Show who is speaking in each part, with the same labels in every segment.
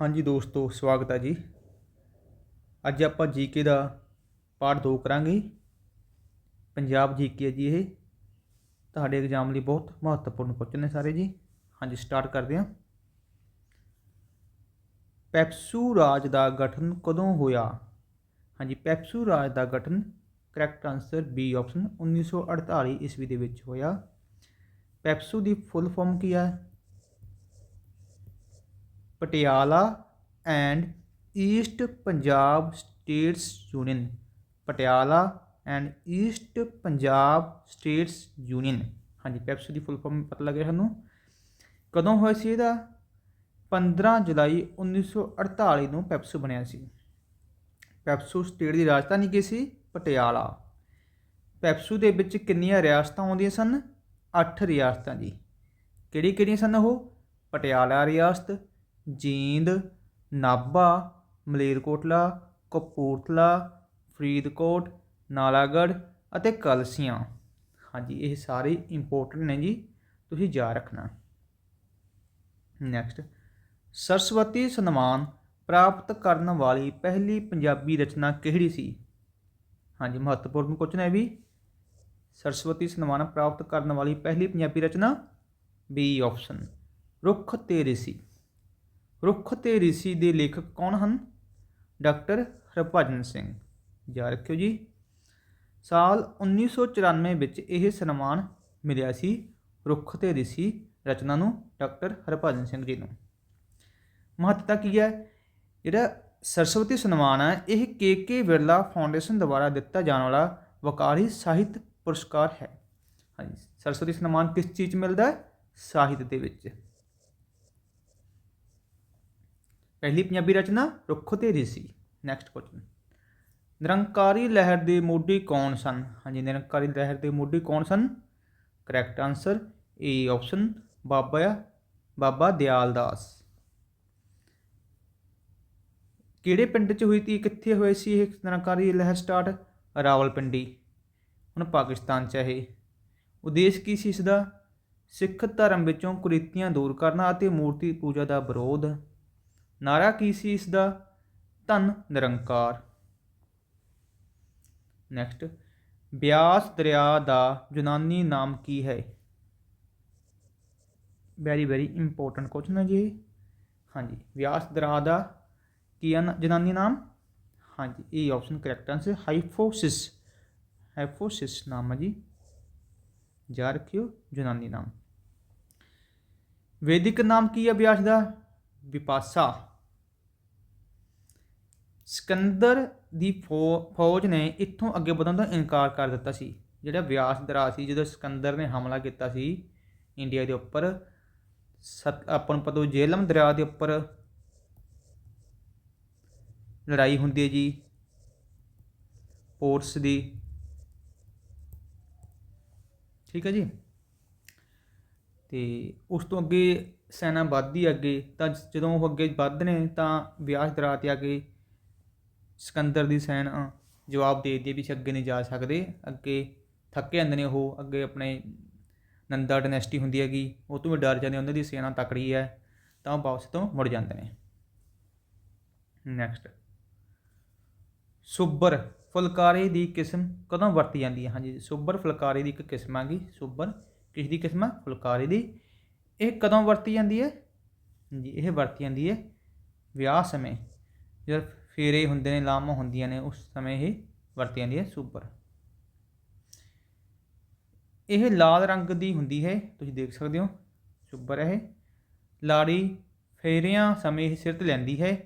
Speaker 1: ਹਾਂਜੀ ਦੋਸਤੋ, ਸਵਾਗਤ ਹੈ ਜੀ। ਅੱਜ ਆਪਾਂ ਜੀਕੇ ਦਾ ਪਾਠ 2 ਕਰਾਂਗੇ। ਪੰਜਾਬ ਜੀਕੇ ਹੈ ਜੀ ਇਹ। ਤੁਹਾਡੇ ਐਗਜ਼ਾਮ ਲਈ ਬਹੁਤ ਮਹੱਤਵਪੂਰਨ ਕੁਐਸਚਨ ਨੇ ਸਾਰੇ ਜੀ। ਹਾਂਜੀ ਸਟਾਰਟ ਕਰਦੇ ਹਾਂ। ਪੈਪਸੂ ਰਾਜ ਦਾ ਗਠਨ ਕਦੋਂ ਹੋਇਆ? ਹਾਂਜੀ, ਪੈਪਸੂ ਰਾਜ ਦਾ ਗਠਨ ਕਰੈਕਟ ਆਨਸਰ ਬੀ ਆਪਸ਼ਨ 1948 ਈਸਵੀ ਦੇ ਵਿੱਚ ਹੋਇਆ। ਪੈਪਸੂ ਦੀ ਫੁੱਲ ਫਾਰਮ ਕੀ ਹੈ? Patiala and east Punjab states union. Patiala and east Punjab states union. ਹਾਂਜੀ, ਪੈਪਸੂ ਦੀ ਫੁੱਲ ਫਾਰਮ ਪਤਾ ਲੱਗਿਆ ਸਾਨੂੰ। ਕਦੋਂ ਹੋਇਆ ਸੀ ਇਹਦਾ? 15 ਜੁਲਾਈ 1948 ਨੂੰ ਪੈਪਸੂ ਬਣਿਆ ਸੀ। ਪੈਪਸੂ ਸਟੇਟ ਦੀ ਰਾਜਧਾਨੀ ਕੀ ਸੀ? ਪਟਿਆਲਾ। ਪੈਪਸੂ ਦੇ ਵਿੱਚ ਕਿੰਨੀਆਂ ਰਿਆਸਤਾਂ ਆਉਂਦੀਆਂ ਸਨ? 8 ਰਿਆਸਤਾਂ ਜੀ। ਕਿਹੜੀ ਕਿਹੜੀਆਂ ਸਨ ਉਹ? ਪਟਿਆਲਾ ਰਿਆਸਤ ਜੀਂਦ, ਨਾਭਾ, ਮਲੇਰਕੋਟਲਾ, ਕਪੂਰਥਲਾ, ਫਰੀਦਕੋਟ, ਨਾਲਾਗੜ੍ਹ ਅਤੇ ਕਲਸੀਆਂ। ਹਾਂਜੀ, ਇਹ ਸਾਰੇ ਇੰਪੋਰਟੈਂਟ ਨੇ ਜੀ, ਤੁਸੀਂ ਯਾਦ ਰੱਖਣਾ। ਨੈਕਸਟ ਸਰਸਵਤੀ ਸਨਮਾਨ ਪ੍ਰਾਪਤ ਕਰਨ ਵਾਲੀ ਪਹਿਲੀ ਪੰਜਾਬੀ ਰਚਨਾ ਕਿਹੜੀ ਸੀ? ਹਾਂਜੀ, ਮਹੱਤਵਪੂਰਨ ਕੁਐਸਚਨ ਹੈ ਵੀ, ਸਰਸਵਤੀ ਸਨਮਾਨ ਪ੍ਰਾਪਤ ਕਰਨ ਵਾਲੀ ਪਹਿਲੀ ਪੰਜਾਬੀ ਰਚਨਾ ਬੀ ਆਪਸ਼ਨ ਰੁੱਖ ਤੇ ਰਿਸ਼ੀ ਰੁੱਖ ਤੇ ਰਿਸ਼ੀ ਦੇ ਲੇਖਕ ਕੌਣ ਹਨ? ਡਾਕਟਰ ਹਰਭਜਨ ਸਿੰਘ। ਯਾਦ ਰੱਖਿਓ ਜੀ, ਸਾਲ 1994 ਵਿੱਚ ਇਹ ਸਨਮਾਨ ਮਿਲਿਆ ਸੀ ਰੁੱਖ ਤੇ ਰਿਸ਼ੀ ਰਚਨਾ ਨੂੰ, ਡਾਕਟਰ ਹਰਭਜਨ ਸਿੰਘ ਜੀ ਨੂੰ। ਮਹੱਤਤਾ ਕੀ ਹੈ? ਜਿਹੜਾ ਸਰਸਵਤੀ ਸਨਮਾਨ ਹੈ, ਇਹ ਕੇ ਕੇ ਵਿਰਲਾ ਫਾਊਂਡੇਸ਼ਨ ਦੁਆਰਾ ਦਿੱਤਾ ਜਾਣ ਵਾਲਾ ਵਕਾਰੀ ਸਾਹਿਤ ਪੁਰਸਕਾਰ ਹੈ। ਹਾਂਜੀ, ਸਰਸਵਤੀ ਸਨਮਾਨ ਕਿਸ ਚੀਜ਼ 'ਚ ਮਿਲਦਾ ਹੈ? ਸਾਹਿਤ ਦੇ ਵਿੱਚ। ਪਹਿਲੀ ਪੰਜਾਬੀ ਰਚਨਾ ਰੁੱਖ ਤੇ ਰਿਸ਼ੀ। ਨੈਕਸਟ ਕੁਐਸਚਨ ਨਿਰੰਕਾਰੀ ਲਹਿਰ ਦੇ ਮੋਢੀ ਕੌਣ ਸਨ? ਹਾਂਜੀ, ਨਿਰੰਕਾਰੀ ਲਹਿਰ ਦੇ ਮੋਢੀ ਕੌਣ ਸਨ? Correct answer A option Baba Baba Dayal Das. ਕਿਹੜੇ ਪਿੰਡ 'ਚ ਹੋਈ ਤੀ, ਕਿੱਥੇ ਹੋਈ ਸੀ ਇਹ ਨਿਰੰਕਾਰੀ ਲਹਿਰ ਸਟਾਰਟ ਰਾਵਲਪਿੰਡੀ। ਹੁਣ ਪਾਕਿਸਤਾਨ 'ਚ ਇਹ। ਉਦੇਸ਼ ਕੀ ਸੀ ਇਸ ਦਾ ਸਿੱਖ ਧਰਮ ਵਿੱਚੋਂ ਕੁਰੀਤੀਆਂ ਦੂਰ ਕਰਨਾ ਅਤੇ ਮੂਰਤੀ ਪੂਜਾ ਦਾ ਵਿਰੋਧ। ਨਾਰਾ ਕੀ ਸੀ ਇਸ ਦਾ ਧਨ ਨਿਰੰਕਾਰ। ਨੈਕਸਟ ਬਿਆਸ ਦਰਿਆ ਦਾ ਯੂਨਾਨੀ ਨਾਮ ਕੀ ਹੈ? ਵੈਰੀ ਵੈਰੀ ਇੰਪੋਰਟੈਂਟ ਕੁਐਸਚਨ ਹੈ ਜੀ ਇਹ। ਹਾਂਜੀ, ਬਿਆਸ ਦਰਿਆ ਦਾ ਕੀ ਹੈ ਯੂਨਾਨੀ ਨਾਮ? ਹਾਂਜੀ, ਇਹ option correct answer Hyphasis Hyphasis ਨਾਮ ਹੈ ਜੀ। ਯਾਦ ਰੱਖਿਓ, ਯੂਨਾਨੀ ਨਾਮ। ਵੈਦਿਕ ਨਾਮ ਕੀ ਹੈ ਬਿਆਸ ਦਾ? ਵਿਪਾਸਾ। ਸਿਕੰਦਰ ਦੀ ਫੌ- ਫੌਜ ਨੇ ਇੱਥੋਂ ਅੱਗੇ ਵਧਣ ਦਾ ਇਨਕਾਰ ਕਰ ਦਿੱਤਾ ਸੀ। ਜਿਹੜਾ ਵਿਆਸ ਦਰਾ ਸੀ, ਜਦੋਂ ਸਿਕੰਦਰ ਨੇ ਹਮਲਾ ਕੀਤਾ ਸੀ ਇੰਡੀਆ ਦੇ ਉੱਪਰ, ਸਤ, ਆਪਾਂ ਨੂੰ ਪਤਾ ਉਹ ਜੇਹਲਮ ਦਰਿਆ ਦੇ ਉੱਪਰ ਲੜਾਈ ਹੁੰਦੀ ਹੈ ਜੀ। ਪੋਰਟਸ ਦੀ। ਠੀਕ ਹੈ ਜੀ? ਤੇ ਉਸ ਤੋਂ ਅੱਗੇ ਸੈਨਾ ਵੱਧਦੀ ਅੱਗੇ, ਤਾਂ ਜਦੋਂ ਉਹ ਅੱਗੇ ਵੱਧਦੇ ਨੇ, ਤਾਂ ਵਿਆਸ ਦਰਿਆ ਤੇ ਆ ਕੇ ਸਿਕੰਦਰ ਦੀ ਸੈਨਾ ਜਵਾਬ ਦੇ ਦਿੰਦੀ ਵੀ ਅਸੀਂ ਅੱਗੇ ਨਹੀਂ ਜਾ ਸਕਦੇ। ਅੱਗੇ ਥੱਕੇ ਜਾਂਦੇ ਨੇ ਉਹ, ਅੱਗੇ ਆਪਣੇ ਨੰਦਾ ਡਾਇਨੈਸਟੀ ਹੁੰਦੀ ਹੈਗੀ, ਉਹ ਤੋਂ ਵੀ ਡਰ ਜਾਂਦੇ ਉਹਨਾਂ ਦੀ ਸੈਨਾ ਤਕੜੀ ਹੈ, ਤਾਂ ਉਹ ਵਾਪਸ ਤੋਂ ਮੁੜ ਜਾਂਦੇ ਨੇ। ਨੈਕਸਟ ਸੁਬਰ ਫੁਲਕਾਰੀ ਦੀ ਕਿਸਮ ਕਦੋਂ ਵਰਤੀ ਜਾਂਦੀ ਹੈ? ਹਾਂਜੀ, ਸੁਬਰ ਫੁਲਕਾਰੀ ਦੀ ਇੱਕ ਕਿਸਮ ਹੈਗੀ ਸੁਬਰ ਕਿਸ ਦੀ ਕਿਸਮ ਹੈ ਫੁਲਕਾਰੀ ਦੀ ਇਹ ਕਦੋਂ ਵਰਤੀ ਜਾਂਦੀ ਹੈ? ਜੀ, ਇਹ ਵਰਤੀ ਜਾਂਦੀ ਹੈ ਵਿਆਹ ਸਮੇਂ। ਜਦ ਫੇਰੇ ਹੁੰਦੇ ਨੇ, ਲਾਮਾਂ ਹੁੰਦੀਆਂ ਨੇ, ਉਸ ਸਮੇਂ ਇਹ ਵਰਤੀ ਜਾਂਦੀ ਹੈ ਸੁੱਬਰ ਇਹ ਲਾਲ ਰੰਗ ਦੀ ਹੁੰਦੀ ਹੈ, ਤੁਸੀਂ ਦੇਖ ਸਕਦੇ ਹੋ ਸੁੱਬਰ ਇਹ। ਲਾੜੀ ਫੇਰਿਆਂ ਸਮੇਂ ਇਹ ਸਿਰ ਤੇ ਲੈਂਦੀ ਹੈ।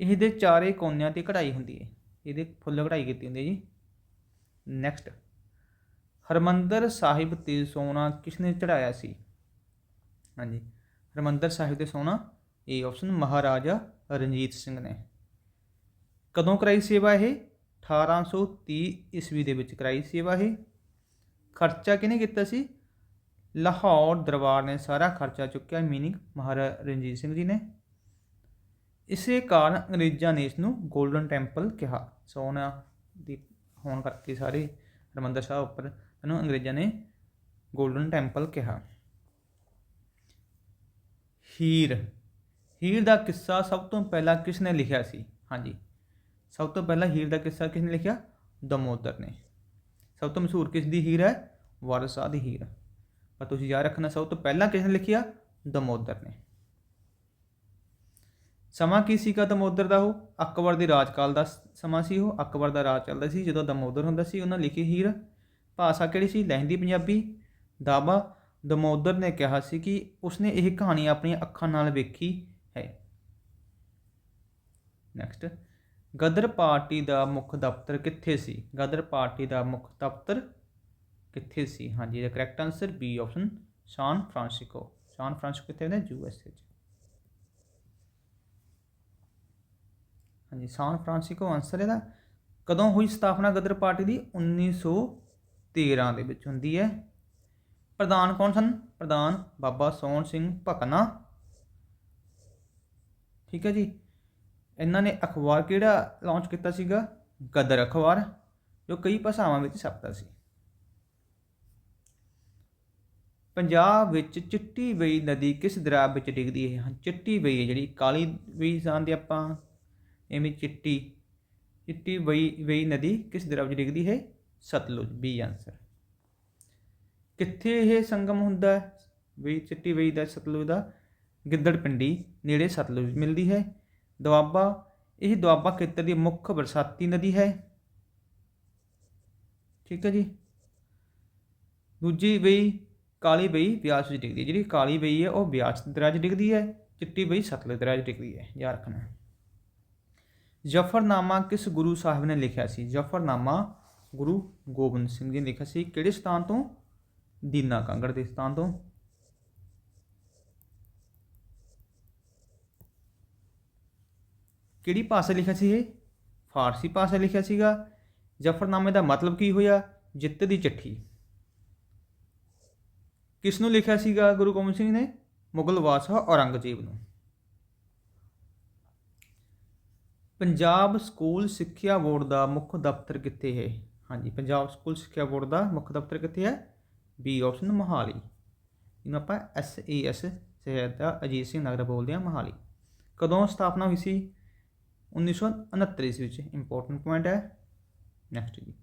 Speaker 1: ਇਹਦੇ ਚਾਰੇ ਕੋਨਿਆਂ ਤੇ ਕਢਾਈ ਹੁੰਦੀ ਹੈ। ਇਹਦੇ ਫੁੱਲ ਕਢਾਈ ਕੀਤੀ ਹੁੰਦੀ ਹੈ ਜੀ। ਨੈਕਸਟ ਹਰਮੰਦਰ ਸਾਹਿਬ ਤੇ ਸੋਨਾ ਕਿਸਨੇ ਚੜਾਇਆ ਸੀ? ਹਾਂਜੀ। ਹਰਮੰਦਰ ਸਾਹਿਬ ਦੇ ਸੋਨਾ ਇਹ ਆਪਸ਼ਨ ਮਹਾਰਾਜਾ ਰਣਜੀਤ ਸਿੰਘ ਨੇ। ਕਦੋਂ ਕਰਾਈ ਸੇਵਾ ਇਹ? 1830 ਈਸਵੀ ਦੇ ਵਿੱਚ ਕਰਾਈ ਸੇਵਾ ਇਹ। ਖਰਚਾ ਕਿਹਨੇ ਕੀਤਾ ਸੀ? ਲਾਹੌਰ ਦਰਬਾਰ ਨੇ ਸਾਰਾ ਖਰਚਾ ਚੁੱਕਿਆ ਮੀਨਿੰਗ ਮਹਾਰਾਜਾ ਰਣਜੀਤ ਸਿੰਘ ਜੀ ਨੇ। ਇਸੇ ਕਾਰਨ ਅੰਗਰੇਜ਼ਾਂ ਨੇ ਇਸ ਨੂੰ 골ਡਨ ਟੈਂਪਲ ਕਿਹਾ। ਸੋਨਾ ਦੀ ਹੋਣ ਕਰਕੇ ਸਾਰੇ ਹਰਿਮੰਦਰ ਸਾਹਿਬ ਉੱਪਰ ਇਹਨੂੰ ਅੰਗਰੇਜ਼ਾਂ ਨੇ 골ਡਨ ਟੈਂਪਲ ਕਿਹਾ। ਹੀਰ। ਹੀਰ ਦਾ ਕਿੱਸਾ ਸਭ ਤੋਂ ਪਹਿਲਾਂ ਕਿਸ ਨੇ ਲਿਖਿਆ ਸੀ? ਹਾਂਜੀ। ਸਭ ਤੋਂ ਪਹਿਲਾਂ ਹੀਰ ਦਾ ਕਿੱਸਾ ਕਿਸ ਨੇ ਲਿਖਿਆ? ਦਮੋਦਰ ਨੇ। ਸਭ ਤੋਂ ਮਸ਼ਹੂਰ ਕਿਸ ਦੀ ਹੀਰ ਹੈ? ਵਾਰਸਾ ਦੀ ਹੀਰ। ਪਰ ਤੁਸੀਂ ਯਾਦ ਰੱਖਣਾ, ਸਭ ਤੋਂ ਪਹਿਲਾਂ ਕਿਸ ਨੇ ਲਿਖਿਆ? ਦਮੋਦਰ ਨੇ। ਸਮਾਂ ਕੀ ਸੀਗਾ ਦਮੋਦਰ ਦਾ ਉਹ? ਅਕਬਰ ਦੇ ਰਾਜਕਾਲ ਦਾ ਸਮਾਂ ਸੀ ਉਹ। ਅਕਬਰ ਦਾ ਰਾਜ ਚੱਲਦਾ ਸੀ। ਜਦੋਂ ਦਮੋਦਰ ਹੁੰਦਾ ਸੀ, ਉਹਨਾਂ ਲਿਖੀ ਹੀਰ। ਭਾਸ਼ਾ ਕਿਹੜੀ ਸੀ? ਲਹਿੰਦੀ, ਪੰਜਾਬੀ। ਦਾਬਾ। ਦਮੋਦਰ ਨੇ ਕਿਹਾ ਸੀ ਕਿ ਉਸਨੇ ਇਹ ਕਹਾਣੀ ਆਪਣੀਆਂ ਅੱਖਾਂ ਨਾਲ ਵੇਖੀ ਹੈ। ਨੈਕਸਟ ਗਦਰ ਪਾਰਟੀ ਦਾ ਮੁੱਖ ਦਫ਼ਤਰ ਕਿੱਥੇ ਸੀ? ਗਦਰ ਪਾਰਟੀ ਦਾ ਮੁੱਖ ਦਫ਼ਤਰ ਕਿੱਥੇ ਸੀ? ਹਾਂਜੀ, ਇਹਦਾ correct answer B option San Francisco San Francisco ਕਿੱਥੇ ਨੇ ਯੂ ਐਸ ਏ ਚ। ਹਾਂਜੀ ਸਾਨ ਫਰਾਂਸਿਸਕੋ ਆਨਸਰ ਇਹਦਾ ਕਦੋਂ ਹੋਈ ਸਥਾਪਨਾ ਗਦਰ ਪਾਰਟੀ ਦੀ? 1913 ਦੇ ਵਿੱਚ ਹੁੰਦੀ ਹੈ। ਪ੍ਰਧਾਨ ਕੌਣ ਸਨ? ਪ੍ਰਧਾਨ ਬਾਬਾ ਸੋਹਣ ਸਿੰਘ ਭਕਨਾ। ਠੀਕ ਹੈ ਜੀ। ਇਹਨਾਂ ਨੇ ਅਖਬਾਰ ਕਿਹੜਾ ਲਾਂਚ ਕੀਤਾ ਸੀਗਾ? ਗਦਰ ਅਖਬਾਰ, ਜੋ ਕਈ ਭਾਸ਼ਾਵਾਂ ਵਿੱਚ ਛਪਦਾ ਸੀ। ਪੰਜਾਬ ਵਿੱਚ ਚਿੱਟੀ ਵੇਈ ਨਦੀ ਕਿਸ ਦਰਿਆ ਵਿੱਚ ਡਿੱਗਦੀ ਹੈ? ਚਿੱਟੀ ਵੇਈ ਹੈ ਜਿਹੜੀ, ਕਾਲੀ ਵੇਈ ਜਾਣਦੇ ਆਪਾਂ, ਐਵੇਂ ਚਿੱਟੀ। ਚਿੱਟੀ ਵੇਈ ਵੇਈ ਨਦੀ ਕਿਸ ਦਰਿਆ ਵਿੱਚ ਡਿੱਗਦੀ ਹੈ? Sutlej, B answer. ਕਿੱਥੇ ਇਹ ਸੰਗਮ ਹੁੰਦਾ ਹੈ? ਵੀ ਚਿੱਟੀ ਵੇਈ ਦਾ ਸਤਲੁਜ ਦਾ ਗਿੱਦੜ ਪਿੰਡੀ ਨੇੜੇ ਸਤਲੁਜ ਮਿਲਦੀ ਹੈ। ਦੁਆਬਾ ਇਹ ਦੁਆਬਾ ਖੇਤਰ ਦੀ ਮੁੱਖ ਬਰਸਾਤੀ ਨਦੀ ਹੈ। ਠੀਕ ਹੈ ਜੀ। ਦੂਜੀ ਬਈ ਕਾਲੀ ਬਈ ਬਿਆਸ ਵਿੱਚ ਡਿੱਗਦੀ ਹੈ। ਜਿਹੜੀ ਕਾਲੀ ਬਈ ਹੈ, ਉਹ ਬਿਆਸ ਦਰਿਆ 'ਚ ਡਿੱਗਦੀ ਹੈ, ਚਿੱਟੀ ਬਈ ਸਤਲੁਜ ਦਰਿਆ 'ਚ ਡਿੱਗਦੀ ਹੈ। ਯਾਦ ਰੱਖਣਾ। ਜਫਰਨਾਮਾ ਕਿਸ ਗੁਰੂ ਸਾਹਿਬ ਨੇ ਲਿਖਿਆ ਸੀ? ਜਫਰਨਾਮਾ ਗੁਰੂ ਗੋਬਿੰਦ ਸਿੰਘ ਜੀ ਨੇ ਲਿਖਿਆ ਸੀ। ਕਿਹੜੇ ਸਥਾਨ ਤੋਂ? ਦੀਨਾ ਕਾਂਗੜ ਦੇ ਸਥਾਨ ਤੋਂ। ਕਿਹੜੀ ਭਾਸ਼ਾ ਲਿਖਿਆ ਸੀ ਇਹ? ਫਾਰਸੀ ਭਾਸ਼ਾ ਲਿਖਿਆ ਸੀਗਾ। ਜਫਰਨਾਮੇ ਦਾ ਮਤਲਬ ਕੀ ਹੋਇਆ? ਜਿੱਤ ਦੀ ਚਿੱਠੀ। ਕਿਸ ਨੂੰ ਲਿਖਿਆ ਸੀਗਾ ਗੁਰੂ ਗੋਬਿੰਦ ਸਿੰਘ ਨੇ? ਮੁਗਲ ਬਾਦਸ਼ਾਹ ਔਰੰਗਜ਼ੇਬ ਨੂੰ। ਪੰਜਾਬ ਸਕੂਲ ਸਿੱਖਿਆ ਬੋਰਡ ਦਾ ਮੁੱਖ ਦਫ਼ਤਰ ਕਿੱਥੇ ਹੈ? ਹਾਂਜੀ, ਪੰਜਾਬ ਸਕੂਲ ਸਿੱਖਿਆ ਬੋਰਡ ਦਾ ਮੁੱਖ ਦਫ਼ਤਰ ਕਿੱਥੇ ਹੈ? ਬੀ ਆਪਸ਼ਨ ਮੋਹਾਲੀ ਇਹਨੂੰ ਆਪਾਂ ਐਸ ਏ ਐਸ ਸ਼ਹਿਰ ਅਜੀਤ ਸਿੰਘ ਨਗਰ ਬੋਲਦੇ ਹਾਂ, ਮੋਹਾਲੀ। ਕਦੋਂ ਸਥਾਪਨਾ ਹੋਈ ਸੀ? 1969 ਈਸਵੀ ਵਿੱਚ। ਇੰਪੋਰਟੈਂਟ ਪੁਆਇੰਟ ਹੈ। ਨੈਕਸਟ ਜੀ।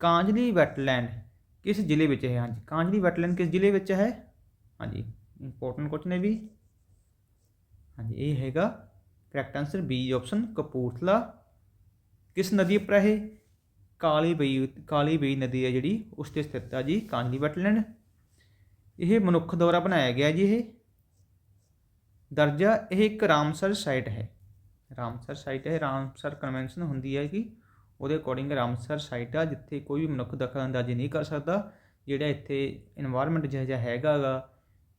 Speaker 1: ਕਾਂਜਲੀ ਵੈਟਲੈਂਡ ਕਿਸ ਜ਼ਿਲ੍ਹੇ ਵਿੱਚ ਹੈ? ਹਾਂਜੀ, ਕਾਂਜਲੀ ਵੈਟਲੈਂਡ ਕਿਸ ਜ਼ਿਲ੍ਹੇ ਵਿੱਚ ਹੈ? ਹਾਂਜੀ ਇੰਪੋਰਟੈਂਟ ਕੁਐਸਚਨ ਹੈ ਵੀ। ਹਾਂਜੀ, ਇਹ ਹੈਗਾ। Correct answer B option Kapurthala. ਕਿਸ ਨਦੀ ਉੱਪਰ ਹੈ ਇਹ? ਕਾਲੀ ਬਈ ਕਾਲੀ ਬਈ ਨਦੀ ਹੈ ਜਿਹੜੀ, ਉਸ ਤੇ ਸਥਿਤ ਹੈ ਜੀ ਕਾਂਜੀ ਵੈਟਲੈਂਡ ਇਹ ਮਨੁੱਖ ਦੁਆਰਾ ਬਣਾਇਆ ਗਿਆ ਜੀ ਇਹ। ਦਰਜਾ, ਇਹ ਇੱਕ ਰਾਮਸਰ ਸਾਈਟ ਹੈ। ਰਾਮਸਰ ਸਾਈਟ ਹੈ, ਰਾਮਸਰ ਕਨਵੈਨਸ਼ਨ ਹੁੰਦੀ ਹੈ ਕਿ ਉਹਦੇ ਅਕੋਰਡਿੰਗ ਰਾਮਸਰ ਸਾਈਟ ਆ, ਜਿੱਥੇ ਕੋਈ ਵੀ ਮਨੁੱਖ ਦਖਲ ਅੰਦਾਜ਼ੀ ਨਹੀਂ ਕਰ ਸਕਦਾ, ਜਿਹੜਾ ਇੱਥੇ এনवायरमेंट ਜਿਹਾ ਜਿਹਾ ਹੈਗਾਗਾ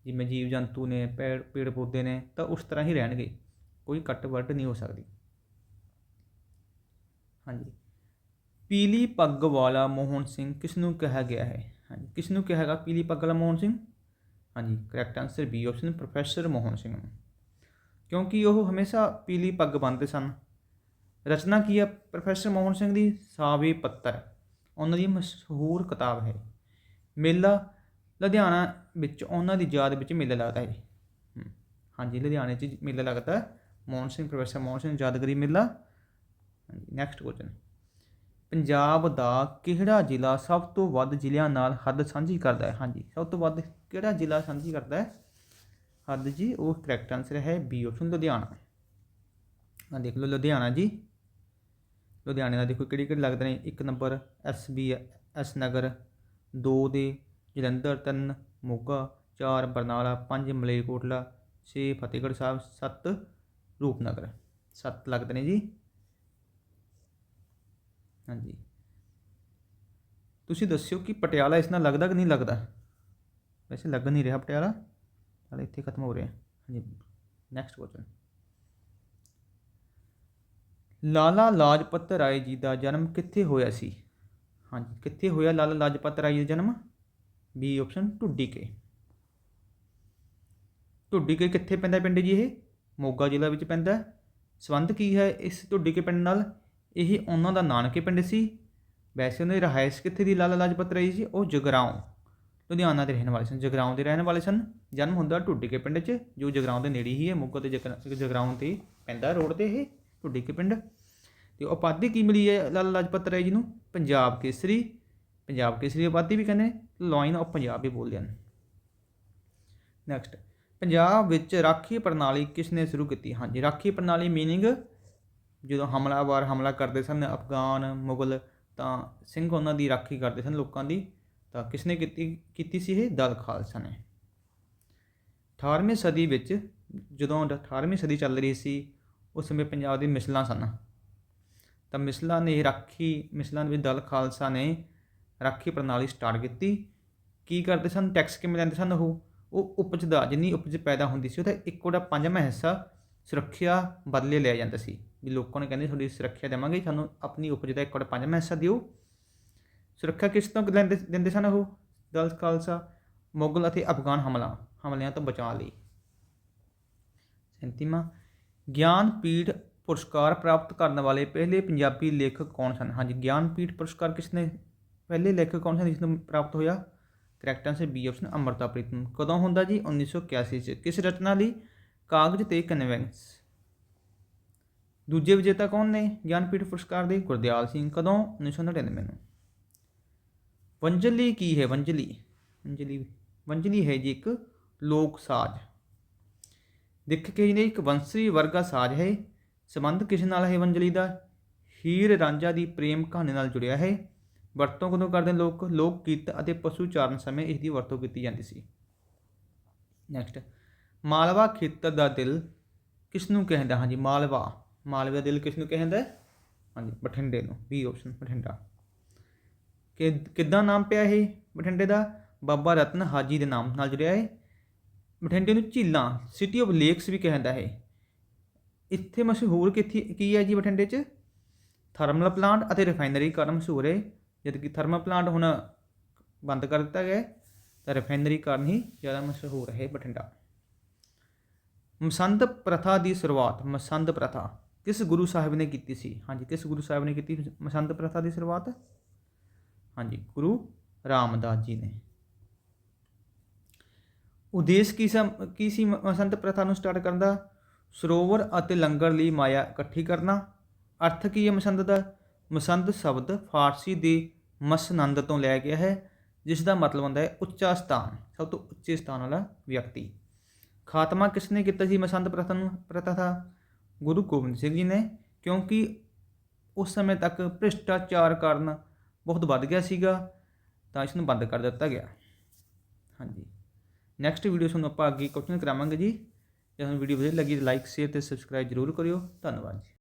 Speaker 1: ਜਿਵੇਂ ਜੀਵ ਜੰਤੂ ਨੇ ਪੇੜ ਪੇੜ ਪੌਦੇ ਨੇ, ਤਾਂ ਉਸ ਤਰ੍ਹਾਂ ਹੀ ਰਹਿਣਗੇ। ਕੋਈ ਕੱਟ ਵੱਟ ਨਹੀਂ ਹੋ ਸਕਦੀ। ਹਾਂਜੀ। ਪੀਲੀ ਪੱਗ ਵਾਲਾ ਮੋਹਨ ਸਿੰਘ ਕਿਸ ਨੂੰ ਕਿਹਾ ਗਿਆ ਹੈ? ਹਾਂਜੀ ਕਿਸ ਨੂੰ ਕਿਹਾ ਹੈਗਾ ਪੀਲੀ ਪੱਗ ਵਾਲਾ ਮੋਹਨ ਸਿੰਘ? ਹਾਂਜੀ correct answer B option professor Mohan Singh ਨੂੰ। ਕਿਉਂਕਿ ਉਹ ਹਮੇਸ਼ਾ ਪੀਲੀ ਪੱਗ ਬੰਨ੍ਹਦੇ ਸਨ। ਰਚਨਾ ਕੀ ਹੈ ਪ੍ਰੋਫੈਸਰ ਮੋਹਨ ਸਿੰਘ ਦੀ? ਸਾਵੇ ਪੱਤਰ। ਉਹਨਾਂ ਦੀ ਮਸ਼ਹੂਰ ਕਿਤਾਬ ਹੈ। ਮੇਲਾ ਲੁਧਿਆਣਾ ਵਿੱਚ ਉਹਨਾਂ ਦੀ ਯਾਦ ਵਿੱਚ ਮੇਲਾ ਲੱਗਦਾ ਹੈ। ਹਮ, ਹਾਂਜੀ ਲੁਧਿਆਣੇ 'ਚ ਮੇਲਾ ਲੱਗਦਾ ਮੋਹਨ ਸਿੰਘ ਪ੍ਰੋਫੈਸਰ ਮੋਹਨ ਸਿੰਘ ਯਾਦਗਾਰੀ ਮੇਲਾ। ਹਾਂਜੀ ਨੈਕਸਟ ਕੁਐਸਚਨ ਪੰਜਾਬ ਦਾ ਕਿਹੜਾ ਜ਼ਿਲ੍ਹਾ ਸਭ ਤੋਂ ਵੱਧ ਜ਼ਿਲ੍ਹਿਆਂ ਨਾਲ ਹੱਦ ਸਾਂਝੀ ਕਰਦਾ ਹੈ? ਹਾਂਜੀ, ਸਭ ਤੋਂ ਵੱਧ ਕਿਹੜਾ ਜ਼ਿਲ੍ਹਾ ਸਾਂਝੀ ਕਰਦਾ ਹੈ? ਹੱਦ ਜੀ, ਉਹ ਕਰੈਕਟ ਆਨਸਰ ਹੈ ਬੀ ਆਪਸ਼ਨ ਲੁਧਿਆਣਾ। ਆ ਦੇਖ ਲਓ ਲੁਧਿਆਣਾ ਜੀ। ਲੁਧਿਆਣੇ ਦਾ ਦੇਖੋ ਕਿਹੜੀ ਕਿਹੜੀ ਲੱਗਦੇ ਨੇ? ਇੱਕ number S B S Nagar 2 ਦੇ ਜਲੰਧਰ 3 ਮੋਗਾ 4 ਬਰਨਾਲਾ 5 ਮਲੇਰਕੋਟਲਾ 6 ਫਤਿਹਗੜ੍ਹ ਸਾਹਿਬ 7 ਰੂਪਨਗਰ। 7 ਲੱਗਦੇ ਨੇ ਜੀ। ਹਾਂਜੀ। ਤੁਸੀਂ ਦੱਸਿਓ ਕਿ ਪਟਿਆਲਾ ਇਸ ਨਾਲ ਲੱਗਦਾ ਕਿ ਨਹੀਂ ਲੱਗਦਾ? ਵੈਸੇ ਲੱਗ ਨਹੀਂ ਰਿਹਾ ਪਟਿਆਲਾ। ਚਲ ਇੱਥੇ ਖਤਮ ਹੋ ਰਿਹਾ। ਹਾਂਜੀ ਨੈਕਸਟ ਕੁਐਸਚਨ ਲਾਲਾ ਲਾਜਪਤ ਰਾਏ ਜੀ ਦਾ ਜਨਮ ਕਿੱਥੇ ਹੋਇਆ ਸੀ? ਹਾਂਜੀ, ਕਿੱਥੇ ਹੋਇਆ ਲਾਲਾ ਲਾਜਪਤ ਰਾਏ ਜੀ ਦਾ ਜਨਮ? ਬੀ ਆਪਸ਼ਨ ਢੁੱਡੀਕੇ ਢੁੱਡੀਕੇ ਕਿੱਥੇ ਪੈਂਦਾ ਪਿੰਡ ਜੀ ਇਹ? ਮੋਗਾ ਜ਼ਿਲ੍ਹਾ ਵਿੱਚ ਪੈਂਦਾ। ਹੈ। ਸੰਬੰਧ ਕੀ ਹੈ ਇਸ ਟੁੱਡੀ ਕੇ ਪਿੰਡ ਨਾਲ? ਇਹ ਉਹਨਾਂ ਦਾ ਨਾਨਕੇ ਪਿੰਡ ਸੀ। ਵੈਸੇ ਉਹਨਾਂ ਦੀ ਰਹਾਇਸ਼ ਕਿੱਥੇ ਦੀ ਲਾਲਾ ਲਾਜਪਤ ਰਾਏ ਜੀ ਉਹ ਜਗਰਾਉਂ, ਲੁਧਿਆਣਾ ਦੇ ਰਹਿਣ ਵਾਲੇ ਸਨ। ਜਗਰਾਉਂ ਦੇ ਰਹਿਣ ਵਾਲੇ ਸਨ। ਜਨਮ ਹੁੰਦਾ ਢੁੱਡੀਕੇ ਪਿੰਡ 'ਚ, ਜੋ ਜਗਰਾਉਂ ਦੇ ਨੇੜੇ ਹੀ ਹੈ। ਮੁੱਗਾ ਤੇ ਜਗਰਾ- ਜਗਰਾਉਂ ਤੇ ਪੈਂਦਾ ਰੋਡ ਤੇ ਇਹ ਢੁੱਡੀਕੇ ਪਿੰਡ। ਤੇ ਉਪਾਧੀ ਕੀ ਮਿਲੀ ਹੈ ਲਾਲਾ ਲਾਜਪਤ ਰਾਏ ਜੀ ਨੂੰ? ਪੰਜਾਬ ਕੇਸਰੀ। ਪੰਜਾਬ ਕੇਸਰੀ ਉਪਾਧੀ ਵੀ ਕਹਿੰਦੇ ਲਾਈਨ ਆਫ ਪੰਜਾਬ ਵੀ ਬੋਲਦੇ ਹਨ। ਨੈਕਸਟ ਪੰਜਾਬ ਵਿੱਚ ਰਾਖੀ ਪ੍ਰਣਾਲੀ ਕਿਸ ਨੇ ਸ਼ੁਰੂ ਕੀਤੀ? ਹਾਂਜੀ, ਰਾਖੀ ਪ੍ਰਣਾਲੀ ਮੀਨਿੰਗ ਜਦੋਂ ਹਮਲਾਵਰ ਹਮਲਾ ਕਰਦੇ ਸਨ ਅਫਗਾਨ, ਮੁਗਲ, ਤਾਂ ਸਿੰਘ ਉਹਨਾਂ ਦੀ ਰਾਖੀ ਕਰਦੇ ਸਨ ਲੋਕਾਂ ਦੀ, ਤਾਂ ਕਿਸ ਨੇ ਕੀਤੀ ਕੀਤੀ ਸੀ ਇਹ? ਦਲ ਖਾਲਸਾ ਨੇ। 18ਵੀਂ ਸਦੀ ਵਿੱਚ ਜਦੋਂ 18ਵੀਂ ਸਦੀ ਚੱਲ ਰਹੀ ਸੀ, ਉਸ ਸਮੇਂ ਪੰਜਾਬ ਦੀ ਮਿਸਲਾਂ ਸਨ। ਤਾਂ ਮਿਸਲਾਂ ਨੇ ਰਾਖੀ, ਮਿਸਲਾਂ ਵਿੱਚ ਦਲ ਖਾਲਸਾ ਨੇ ਰਾਖੀ ਪ੍ਰਣਾਲੀ ਸਟਾਰਟ ਕੀਤੀ। ਕੀ ਕਰਦੇ ਸਨ? ਟੈਕਸ ਕਿਵੇਂ ਲੈਂਦੇ ਸਨ ਉਹ? ਉਹ ਉਪਜ ਦਾ, ਜਿੰਨੀ ਉਪਜ ਪੈਦਾ ਹੁੰਦੀ ਸੀ, ਉਹਦਾ ਇੱਕ ਉਹਦਾ ਪੰਜਵਾਂ ਹਿੱਸਾ ਸੁਰੱਖਿਆ ਬਦਲੇ ਲਿਆ ਜਾਂਦਾ ਸੀ। ਵੀ ਲੋਕਾਂ ਨੇ ਕਹਿੰਦੇ ਤੁਹਾਡੀ ਸੁਰੱਖਿਆ ਦੇਵਾਂਗੇ, ਸਾਨੂੰ ਆਪਣੀ ਉਪਜ ਦਾ ਇੱਕ ਉਹਦਾ ਪੰਜਵਾਂ ਹਿੱਸਾ ਦਿਓ। ਸੁਰੱਖਿਆ ਕਿਸ ਤੋਂ ਲੈਂਦੇ ਦਿੰਦੇ ਸਨ ਉਹ? ਦਲ ਖਾਲਸਾ, ਮੁਗਲ ਅਤੇ ਅਫਗਾਨ ਹਮਲਾ ਹਮਲਿਆਂ ਤੋਂ ਬਚਾਅ ਲਈ। ਗਿਆਨ, ਪੀਠ, ਪੁਰਸਕਾਰ ਪ੍ਰਾਪਤ ਕਰਨ ਵਾਲੇ ਪਹਿਲੇ ਪੰਜਾਬੀ ਲੇਖਕ ਕੌਣ ਸਨ? ਹਾਂਜੀ ਗਿਆਨਪੀਠ ਪੁਰਸਕਾਰ ਕਿਸ ਨੇ ਪਹਿਲੇ ਲੇਖਕ ਕੌਣ ਸਨ ਜਿਸ ਨੂੰ ਪ੍ਰਾਪਤ ਹੋਇਆ? Correct answer B option Amrita Pritam ਕਦੋਂ ਹੁੰਦਾ ਜੀ? 1981 ਚ। ਕਿਸ ਰਚਨਾ ਲਈ ਕਾਗਜ਼ ਤੇ ਕਨਵੈਂਸ? ਦੂਜੇ ਵਿਜੇਤਾ ਕੌਣ ਨੇ? ਗਿਆਨਪੀਠ ਪੁਰਸਕਾਰ ਦੇ ਗੁਰਦਿਆਲ ਸਿੰਘ। ਕਦੋਂ? 1999 ਨੂੰ। ਵੰਜਲੀ ਕੀ ਹੈ? ਵੰਜਲੀ ਵੰਜਲੀ ਵੰਜਲੀ ਹੈ ਜੀ ਇੱਕ ਲੋਕ ਸਾਜ਼। ਦੇਖ ਕੇ ਨੇ ਇੱਕ ਵੰਸਰੀ ਵਰਗਾ ਸਾਜ਼ ਹੈ। ਸੰਬੰਧ ਕਿਸ ਨਾਲ ਹੈ ਵੰਜਲੀ ਦਾ? ਹੀਰ ਰਾਂਝਾ ਦੀ ਪ੍ਰੇਮ ਕਹਾਣੀ ਨਾਲ ਜੁੜਿਆ ਹੈ। ਵਰਤੋਂ ਕਦੋਂ ਕਰਦੇ ਲੋਕ? ਲੋਕ ਗੀਤ ਅਤੇ ਪਸ਼ੂ ਚਾਰਨ ਸਮੇਂ ਇਸ ਦੀ ਵਰਤੋਂ ਕੀਤੀ ਜਾਂਦੀ ਸੀ। ਨੈਕਸਟ ਮਾਲਵਾ ਖੇਤਰ ਦਾ ਦਿਲ ਕਿਸ ਨੂੰ ਕਹਿੰਦਾ? ਹਾਂਜੀ, ਮਾਲਵਾ। ਮਾਲਵੇ ਦਾ ਦਿਲ ਕਿਸ ਨੂੰ ਕਹਿੰਦਾ ਹੈ? ਹਾਂਜੀ, ਬਠਿੰਡੇ ਨੂੰ ਬੀ ਆਪਸ਼ਨ ਬਠਿੰਡਾ। ਕਿ ਕਿੱਦਾਂ ਨਾਮ ਪਿਆ ਇਹ ਬਠਿੰਡੇ ਦਾ? ਬਾਬਾ ਰਤਨ ਹਾਜੀ ਦੇ ਨਾਮ ਨਾਲ ਜੁੜਿਆ ਹੈ ਬਠਿੰਡੇ ਨੂੰ ਝੀਲਾਂ ਸਿਟੀ ਆਫ ਲੇਕਸ ਵੀ ਕਹਿੰਦਾ ਹੈ ਇੱਥੇ ਮਸ਼ਹੂਰ ਕਿੱਥੇ, ਕੀ ਹੈ ਜੀ ਬਠਿੰਡੇ 'ਚ? ਥਰਮਲ ਪਲਾਂਟ ਅਤੇ ਰਿਫਾਈਨਰੀ ਕਾਰਨ ਮਸ਼ਹੂਰ ਹੈ। ਜਦ ਕਿ ਥਰਮਲ ਪਲਾਂਟ ਹੁਣ ਬੰਦ ਕਰ ਦਿੱਤਾ ਗਿਆ ਤਾਂ ਰਿਫਾਈਨਰੀ ਕਾਰਨ ਹੀ ਜ਼ਿਆਦਾ ਮਸ਼ਹੂਰ ਹੈ ਬਠਿੰਡਾ। ਮਸੰਦ ਪ੍ਰਥਾ ਦੀ ਸ਼ੁਰੂਆਤ, ਮਸੰਦ ਪ੍ਰਥਾ। ਕਿਸ ਗੁਰੂ ਸਾਹਿਬ ਨੇ ਕੀਤੀ ਸੀ? ਹਾਂਜੀ, ਕਿਸ ਗੁਰੂ ਸਾਹਿਬ ਨੇ ਕੀਤੀ? ਮਸੰਦ ਪ੍ਰਥਾ ਦੀ ਸ਼ੁਰੂਆਤ? ਹਾਂਜੀ, ਗੁਰੂ ਰਾਮਦਾਸ ਜੀ ਨੇ। ਉਦੇਸ਼ ਕੀ ਸਮ, ਕੀ ਸੀ ਮ- ਪ੍ਰਥਾ ਨੂੰ ਸਟਾਰਟ ਕਰਨ ਦਾ? ਸਰੋਵਰ ਅਤੇ ਲੰਗਰ ਲਈ ਮਾਇਆ ਇਕੱਠੀ ਕਰਨਾ। ਅਰਥ ਕੀ ਹੈ ਮਸੰਦ ਦਾ? ਮਸੰਦ ਸ਼ਬਦ ਫਾਰਸੀ ਦੇ ਮਸਨੰਦ ਤੋਂ ਲਿਆ ਗਿਆ ਹੈ, ਜਿਸ ਦਾ ਮਤਲਬ ਹੁੰਦਾ ਹੈ ਉੱਚਾ ਸਥਾਨ, ਸਭ ਤੋਂ ਉੱਚੇ ਸਥਾਨ ਵਾਲਾ ਵਿਅਕਤੀ। ਖਾਤਮਾ ਕਿਸ ਨੇ ਕੀਤਾ ਸੀ ਮਸੰਦ ਪ੍ਰਥਾ ਨੂੰ, ਪ੍ਰਥਾ ਦਾ? ਗੁਰੂ ਗੋਬਿੰਦ ਸਿੰਘ ਜੀ ਨੇ, ਕਿਉਂਕਿ ਉਸ ਸਮੇਂ ਤੱਕ ਭ੍ਰਿਸ਼ਟਾਚਾਰ ਕਾਰਨ ਬਹੁਤ ਵੱਧ ਗਿਆ ਸੀਗਾ, ਤਾਂ ਇਸ ਨੂੰ ਬੰਦ ਕਰ ਦਿੱਤਾ ਗਿਆ। ਹਾਂਜੀ। ਨੈਕਸਟ ਵੀਡੀਓ ਤੁਹਾਨੂੰ ਆਪਾਂ ਅੱਗੇ ਕੁਐਸਚਨ ਕਰਾਵਾਂਗੇ ਜੀ। ਜੇ ਤੁਹਾਨੂੰ ਵੀਡੀਓ ਵਧੀਆ ਲੱਗੀ ਤਾਂ ਲਾਈਕ ਸ਼ੇਅਰ ਤੇ ਸਬਸਕ੍ਰਾਈਬ ਜ਼ਰੂਰ ਕਰਿਓ। ਧੰਨਵਾਦ ਜੀ।